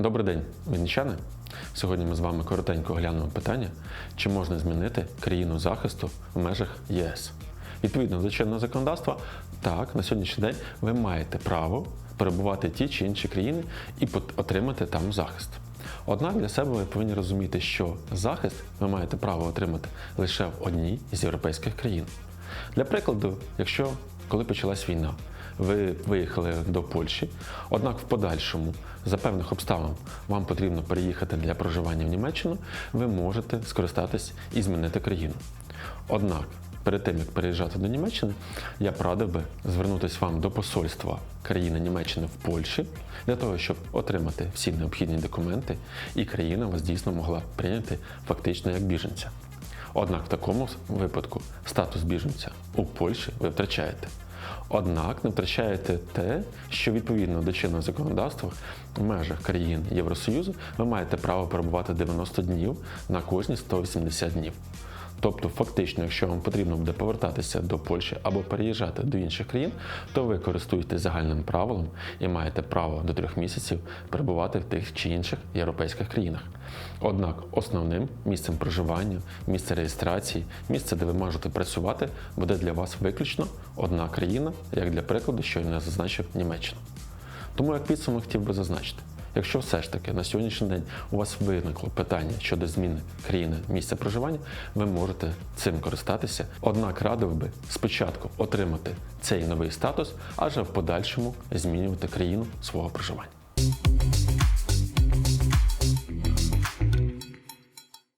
Добрий день, вінничани. Сьогодні ми з вами коротенько оглянемо питання, чи можна змінити країну захисту в межах ЄС. Відповідно до чинного законодавства, так, на сьогоднішній день ви маєте право перебувати в ті чи інші країни і отримати там захист. Однак для себе ви повинні розуміти, що захист ви маєте право отримати лише в одній з європейських країн. Для прикладу, якщо коли почалась війна, ви виїхали до Польщі, однак в подальшому за певних обставин вам потрібно переїхати для проживання в Німеччину, ви можете скористатись і змінити країну. Однак, перед тим як переїжджати до Німеччини, я б би звернутися вам до посольства країни Німеччини в Польщі для того, щоб отримати всі необхідні документи, і країна вас дійсно могла прийняти фактично як біженця. Однак в такому випадку статус біженця у Польщі ви втрачаєте. Однак не втрачаєте те, що відповідно до чинного законодавства в межах країн Євросоюзу ви маєте право перебувати 90 днів на кожні 180 днів. Тобто, фактично, якщо вам потрібно буде повертатися до Польщі або переїжджати до інших країн, то ви користуєтесь загальним правилом і маєте право до трьох місяців перебувати в тих чи інших європейських країнах. Однак основним місцем проживання, місце реєстрації, місце, де ви можете працювати, буде для вас виключно одна країна, як для прикладу, що я зазначив Німеччина. Тому як підсумок хотів би зазначити, якщо все ж таки на сьогоднішній день у вас виникло питання щодо зміни країни місця проживання, ви можете цим користатися. Однак радив би спочатку отримати цей новий статус, аж в подальшому змінювати країну свого проживання.